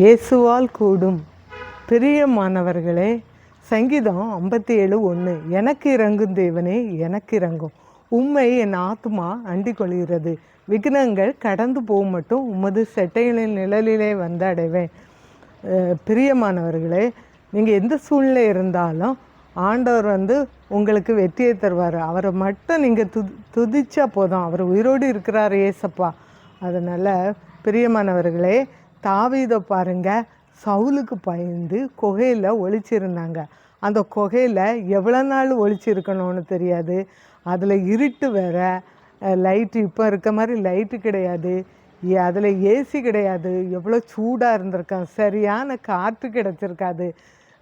இயேசுவால் கூடும். பிரியமானவர்களே சங்கீதம் ஐம்பத்தி ஏழு ஒன்று எனக்கு இறங்கும் தேவனே எனக்கு இறங்கும். உண்மை என் ஆத்மா அண்டிக் கொள்கிறது விக்னங்கள் கடந்து போகும் மட்டும் உமது செட்டைகளின் நிழலிலே வந்து அடைவேன் பிரியமானவர்களே நீங்கள் எந்த சூழ்நிலை இருந்தாலும் ஆண்டவர் வந்து உங்களுக்கு வெற்றியை தருவார். அவரை மட்டும் நீங்கள் து துதிச்சா போதும். அவர் உயிரோடு இருக்கிறார் ஏசப்பா அதனால் பிரியமானவர்களே தாவீதை பாருங்க சவுலுக்கு பயந்து குகையில் ஒளிச்சிருந்தாங்க. அந்த குகையில் எவ்வளோ நாள் ஒழிச்சிருக்கணும்னு தெரியாது. அதில் இருட்டு வேற லைட்டு இப்போ இருக்க மாதிரி லைட்டு கிடையாது. அதில் ஏசி கிடையாது. எவ்வளோ சூடாக இருந்திருக்கான். சரியான காற்று கிடச்சிருக்காது.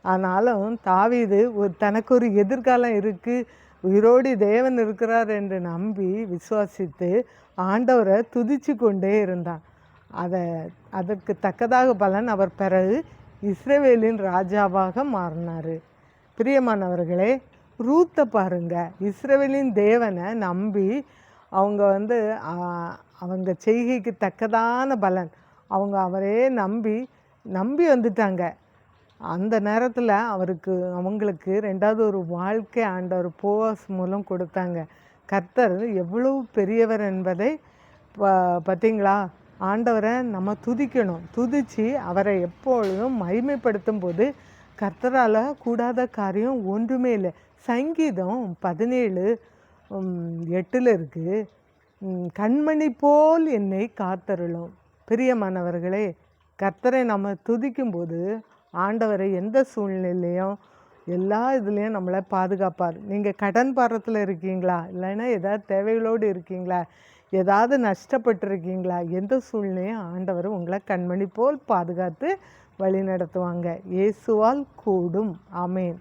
ஆனாலும் தாவீது ஒரு தனக்கு ஒரு எதிர்காலம் இருக்குது உயிரோடி தேவன் இருக்கிறார் என்று நம்பி விசுவாசித்து ஆண்டவரை துதிச்சு கொண்டே இருந்தான். அதை அதற்கு தக்கதாக பலன் அவர் பிறகு இஸ்ரேவேலின் ராஜாவாக மாறினார். பிரியமானவர்களே ரூத்தை பாருங்க. இஸ்ரேவேலின் தேவனை நம்பி அவங்க வந்து அவங்க செய்கைக்கு தக்கதான பலன். அவங்க அவரே நம்பி நம்பி வந்துட்டாங்க. அந்த நேரத்தில் அவருக்கு அவங்களுக்கு ரெண்டாவது ஒரு வாழ்க்கை ஆண்டவர் போவாஸ் மூலம் கொடுத்தாங்க. கர்த்தர் எவ்வளவு பெரியவர் என்பதை ப பார்த்தீங்களா? ஆண்டவரை நம்ம துதிக்கணும். துதித்து அவரை எப்பொழுதும் மகிமைப்படுத்தும் போது கர்த்தரால் கூடாத காரியம் ஒன்றுமே இல்லை. சங்கீதம் பதினேழு எட்டில் இருக்குது கண்மணி போல் என்னை காத்தருளும். பிரியமானவர்களே கர்த்தரை நம்ம துதிக்கும்போது ஆண்டவரை எந்த சூழ்நிலையிலையும் எல்லா இதுலேயும் நம்மளை பாதுகாப்பார். நீங்கள் கடன் பாரத்தில் இருக்கீங்களா? இல்லைன்னா ஏதாவது தேவைகளோடு இருக்கீங்களா? ஏதாவது நஷ்டப்பட்டிருக்கீங்களா? எந்த சூழ்நிலையும் ஆண்டவர் உங்களை கண்மணி போல் பாதுகாத்து வழி நடத்துவாங்க இயேசுவால் கூடும். ஆமேன்.